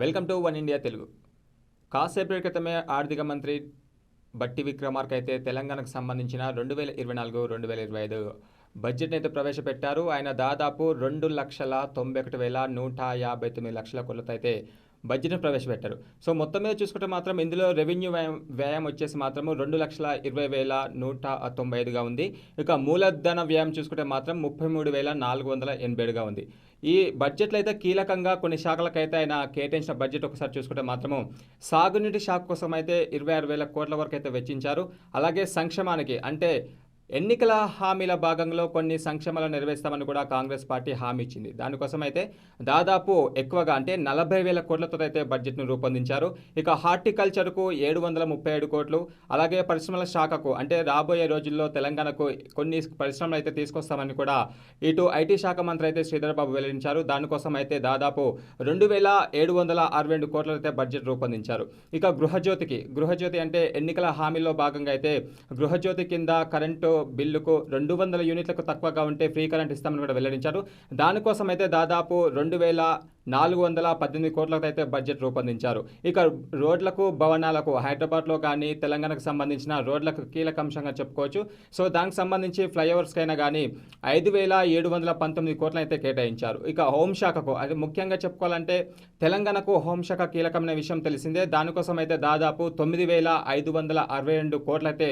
Welcome to one India Telugu. కాసేపటి క్రితమే ఆర్థిక మంత్రి బట్టి విక్రమార్క అయితే తెలంగాణకు సంబంధించిన రెండు వేల ఇరవై నాలుగు రెండు వేల ఇరవై ఐదు బడ్జెట్ని అయితే ప్రవేశపెట్టారు. ఆయన దాదాపు రెండు లక్షల తొంభై ఒకటి వేల నూట యాభై తొమ్మిది లక్షల కొలత అయితే బడ్జెట్ను ప్రవేశపెట్టారు. సో మొత్తం మీద చూసుకుంటే మాత్రం ఇందులో రెవెన్యూ వ్యయం వ్యయం వచ్చేసి మాత్రము రెండు లక్షల ఇరవై వేల నూట తొంభై ఐదుగా ఉంది. ఇక మూలధన వ్యయం చూసుకుంటే మాత్రం ముప్పై మూడు వేల నాలుగు వందల ఎనభై ఏడుగా ఉంది. ఈ బడ్జెట్లో అయితే కీలకంగా కొన్ని శాఖలకైతే ఆయన కేటాయించిన బడ్జెట్ ఒకసారి చూసుకుంటే మాత్రము సాగునీటి శాఖ కోసం అయితే ఇరవై ఆరు వేల కోట్ల వరకు అయితే వెచ్చించారు. అలాగే సంక్షేమానికి అంటే ఎన్నికల హామీల భాగంలో కొన్ని సంక్షేమాలు నెరవేర్స్తామని కూడా కాంగ్రెస్ పార్టీ హామీ ఇచ్చింది. దానికోసం అయితే దాదాపు ఎక్కువగా అంటే నలభై వేల కోట్లతో అయితే బడ్జెట్ను రూపొందించారు. ఇక హార్టికల్చర్కు ఏడు వందల ముప్పై ఏడు కోట్లు అలాగే పరిశ్రమల శాఖకు అంటే రాబోయే రోజుల్లో తెలంగాణకు కొన్ని పరిశ్రమలు అయితే తీసుకొస్తామని కూడా ఇటు ఐటీ శాఖ మంత్రి అయితే శ్రీధర్ బాబు వెల్లడించారు. దానికోసం అయితే దాదాపు రెండు వేల ఏడు వందల అరవై రెండు కోట్లతో బడ్జెట్ రూపొందించారు. ఇక గృహజ్యోతికి గృహజ్యోతి అంటే ఎన్నికల హామీలో భాగంగా అయితే గృహజ్యోతి కింద కరెంటు బిల్లుకు రెండు వందల యూనిట్లకు తక్కువగా ఉంటే ఫ్రీ కరెంట్ ఇస్తామని కూడా వెల్లడించారు. దానికోసం అయితే దాదాపు రెండు వేల నాలుగు వందల పద్దెనిమిది కోట్లతో అయితే బడ్జెట్ రూపొందించారు. ఇక రోడ్లకు భవనాలకు హైదరాబాద్లో కానీ తెలంగాణకు సంబంధించిన రోడ్లకు కీలక అంశంగా చెప్పుకోవచ్చు. సో దానికి సంబంధించి ఫ్లైఓవర్స్కైనా కానీ ఐదు వేల ఏడు వందల పంతొమ్మిది కోట్లు అయితే కేటాయించారు. ఇక హోంశాఖకు అది ముఖ్యంగా చెప్పుకోవాలంటే తెలంగాణకు హోంశాఖ కీలకమైన విషయం తెలిసిందే. దానికోసం అయితే దాదాపు తొమ్మిది వేల ఐదు వందల అరవై రెండు కోట్లయితే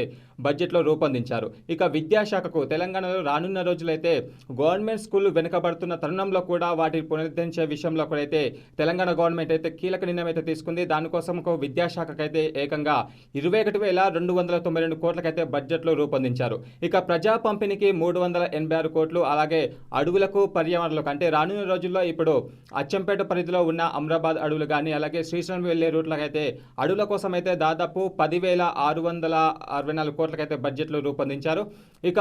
బడ్జెట్లో రూపొందించారు. ఇక విద్యాశాఖకు తెలంగాణలో రానున్న రోజులైతే గవర్నమెంట్ స్కూళ్ళు వెనుకబడుతున్న తరుణంలో కూడా వాటిని పునరుద్ధరించే విషయంలో కూడా అయితే తెలంగాణ గవర్నమెంట్ అయితే కీలక నిర్ణయం అయితే తీసుకుంది. దానికోసం ఒక విద్యాశాఖకైతే ఏకంగా ఇరవై ఒకటి వేల రెండు వందల తొంభై రెండు కోట్లకైతే బడ్జెట్లో రూపొందించారు. ఇక ప్రజా పంపిణీకి మూడు వందల ఎనభై ఆరు కోట్లు అలాగే అడవులకు పర్యావరణలకు అంటే రానున్న రోజుల్లో ఇప్పుడు అచ్చంపేట పరిధిలో ఉన్న అమరాబాద్ అడవులు కానీ అలాగే శ్రీశైలం వెళ్ళే రూట్లకైతే అడవుల కోసం అయితే దాదాపు పదివేల ఆరు వందల అరవై నాలుగు కోట్లకైతే బడ్జెట్లో రూపొందించారు. ఇక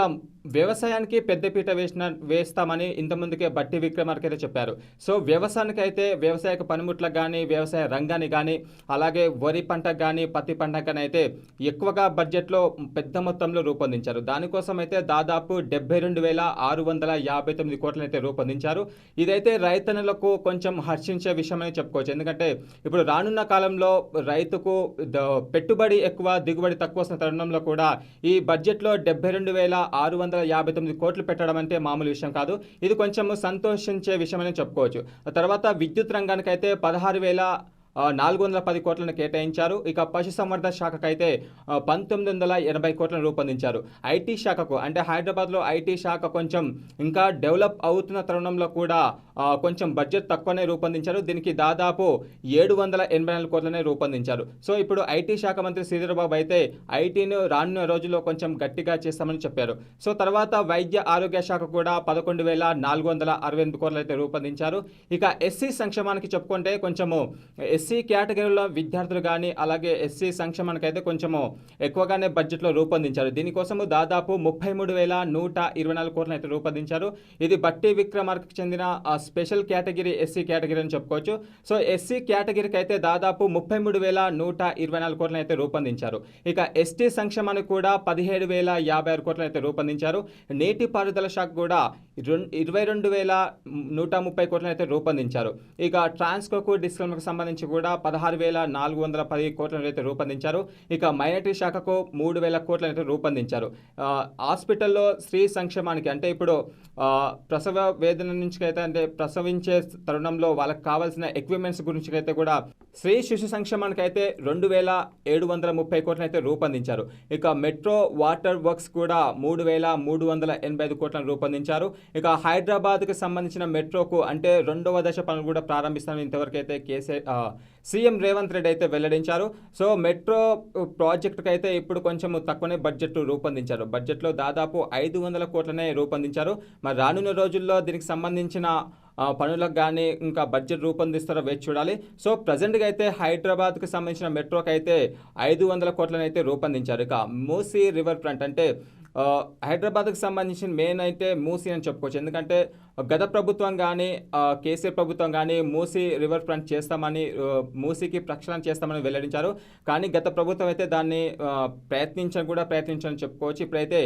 వ్యవసాయానికి పెద్దపీట వేసిన వేస్తామని ఇంతకుముందుకే బట్టి విక్రమార్కైతే చెప్పారు. సో వ్యవసాయానికి అయితే వ్యవసాయక పనిముట్లకు కానీ వ్యవసాయ రంగానికి కానీ అలాగే వరి పంటకు కానీ పత్తి పంటకు అయితే ఎక్కువగా బడ్జెట్లో పెద్ద మొత్తంలో రూపొందించారు. దానికోసం అయితే దాదాపు డెబ్బై రెండు వేల ఆరు వందల యాభై తొమ్మిది కోట్లను అయితే రూపొందించారు. ఇదైతే రైతన్నులకు కొంచెం హర్షించే విషయమని చెప్పుకోవచ్చు. ఎందుకంటే ఇప్పుడు రానున్న కాలంలో రైతుకు పెట్టుబడి ఎక్కువ దిగుబడి తక్కువ వస్తున్న తరుణంలో కూడా ఈ బడ్జెట్లో డెబ్బై రెండు వేల ఆరు వందల యాభై తొమ్మిది కోట్లు పెట్టడం అంటే మామూలు విషయం కాదు. ఇది కొంచెం సంతోషించే విషయం అని చెప్పుకోవచ్చు తర్వాత కొత్త విద్యుత్ రంగానికైతే పదహారు వేల నాలుగు వందల పది కోట్లను కేటాయించారు. ఇక పశుసంవర్ధన శాఖకు అయితే పంతొమ్మిది వందల ఎనభై కోట్లను రూపొందించారు. ఐటీ శాఖకు అంటే హైదరాబాద్లో ఐటీ శాఖ కొంచెం ఇంకా డెవలప్ అవుతున్న తరుణంలో కూడా కొంచెం బడ్జెట్ తక్కువనే రూపొందించారు. దీనికి దాదాపు ఏడు వందల ఎనభై నాలుగు కోట్లనే రూపొందించారు. సో ఇప్పుడు ఐటీ శాఖ మంత్రి శ్రీధర్బాబు అయితే ఐటీను రానున్న రోజుల్లో కొంచెం గట్టిగా చేస్తామని చెప్పారు. సో తర్వాత వైద్య ఆరోగ్య శాఖ కూడా పదకొండు వేల నాలుగు వందల అరవై ఎనిమిది కోట్లు అయితే రూపొందించారు. ఇక ఎస్సీ సంక్షేమానికి చెప్పుకుంటే కొంచెము ఎస్ ఎస్సీ కేటగిరీలో విద్యార్థులు కానీ అలాగే ఎస్సీ సంక్షేమానికి అయితే కొంచెము ఎక్కువగానే బడ్జెట్లో రూపొందించారు. దీనికోసము దాదాపు ముప్పై మూడు వేల నూట ఇరవై నాలుగు కోట్లను అయితే రూపొందించారు. ఇది బట్టి విక్రమార్కు చెందిన ఆ స్పెషల్ కేటగిరీ ఎస్సీ కేటగిరీ అని చెప్పుకోవచ్చు. సో ఎస్సీ కేటగిరీకి అయితే దాదాపు ముప్పై మూడు వేల నూట ఇరవై నాలుగు కోట్లను అయితే రూపొందించారు. ఇక ఎస్టీ సంక్షేమానికి కూడా పదిహేడు వేల యాభై ఆరు కోట్లను అయితే రూపొందించారు. నీటిపారుదల శాఖ కూడా ఇరవై రెండు వేల నూట ముప్పై కోట్లను అయితే రూపొందించారు. ఇక ట్రాన్స్కోకు డిస్కమ్కి సంబంధించి కూడా పదహారు వేల నాలుగు వందల పది కోట్లను అయితే రూపొందించారు. ఇక మైనార్టీ శాఖకు మూడు వేల కోట్లను అయితే రూపొందించారు. హాస్పిటల్లో స్త్రీ సంక్షేమానికి అంటే ఇప్పుడు ప్రసవ వేదన నుంచి అయితే అంటే ప్రసవించే తరుణంలో వాళ్ళకి కావాల్సిన ఎక్విప్మెంట్స్ గురించి అయితే కూడా స్త్రీ శిశు సంక్షేమానికి అయితే రెండు వేల ఏడు వందల ముప్పై కోట్లను అయితే రూపొందించారు. ఇక మెట్రో వాటర్ వర్క్స్ కూడా మూడు వేల మూడు వందల ఎనభై ఐదు కోట్లను రూపొందించారు. ఇక హైదరాబాద్కి సంబంధించిన మెట్రోకు అంటే రెండవ దశ పనులు కూడా ప్రారంభిస్తామని ఇంతవరకు అయితే కేసీఆర్ సీఎం రేవంత్ రెడ్డి అయితే వెల్లడించారు. సో మెట్రో ప్రాజెక్టుకు అయితే ఇప్పుడు కొంచెం తక్కువనే బడ్జెట్ రూపొందించారు. బడ్జెట్లో దాదాపు ఐదు వందల కోట్లనే రూపొందించారు. మరి రానున్న రోజుల్లో దీనికి సంబంధించిన పనులకు కానీ ఇంకా బడ్జెట్ రూపొందిస్తారో వేచి చూడాలి. సో ప్రజెంట్గా అయితే హైదరాబాద్కు సంబంధించిన మెట్రోకి అయితే ఐదు వందల కోట్లను అయితే రూపొందించారు. ఇక మూసీ రివర్ ఫ్రంట్ అంటే హైదరాబాద్కు సంబంధించిన మెయిన్ అయితే మూసీ అని చెప్పుకోవచ్చు. ఎందుకంటే గత ప్రభుత్వం కానీ కేసీఆర్ ప్రభుత్వం కానీ మూసీ రివర్ ఫ్రంట్ చేస్తామని మూసీకి ప్రక్షాళన చేస్తామని వెల్లడించారు. కానీ గత ప్రభుత్వం అయితే దాన్ని ప్రయత్నించని కూడా ప్రయత్నించని చెప్పుకోవచ్చు. ఇప్పుడైతే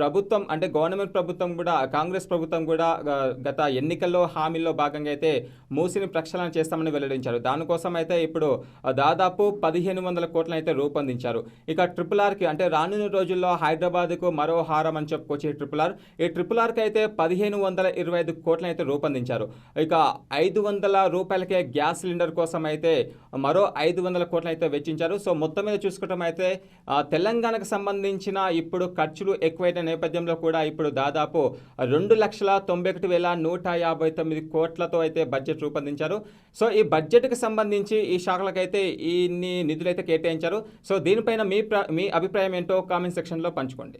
ప్రభుత్వం అంటే గవర్నమెంట్ ప్రభుత్వం కూడా కాంగ్రెస్ ప్రభుత్వం కూడా గత ఎన్నికల్లో హామీల్లో భాగంగా అయితే మూసీని ప్రక్షాళన చేస్తామని వెల్లడించారు. దానికోసం అయితే ఇప్పుడు దాదాపు పదిహేను వందల కోట్లను అయితే రూపొందించారు. ఇక ట్రిపుల్ ఆర్కి అంటే రానున్న రోజుల్లో హైదరాబాద్ హైదరాబాద్కు మరో హారం అని చెప్పుకోవచ్చు ఈ ట్రిపుల్ ఆర్. ఈ ట్రిపుల్ ఆర్కి అయితే పదిహేను వందల ఇరవై ఐదు కోట్లను అయితే రూపొందించారు. ఇక ఐదు వందల రూపాయలకే గ్యాస్ సిలిండర్ కోసం అయితే మరో ఐదు వందల కోట్లు అయితే వెచ్చించారు. సో మొత్తం మీద చూసుకోవటం అయితే తెలంగాణకు సంబంధించిన ఇప్పుడు ఖర్చులు ఎక్కువైన నేపథ్యంలో కూడా ఇప్పుడు దాదాపు రెండు లక్షల తొంభై ఒకటి వేల నూట యాభై తొమ్మిది కోట్లతో అయితే బడ్జెట్ రూపొందించారు. సో ఈ బడ్జెట్కి సంబంధించి ఈ శాఖలకైతే ఇన్ని నిధులైతే కేటాయించారు. సో దీనిపైన మీ ప్ర మీ అభిప్రాయం ఏంటో కామెంట్ సెక్షన్లో పంచుకోండి.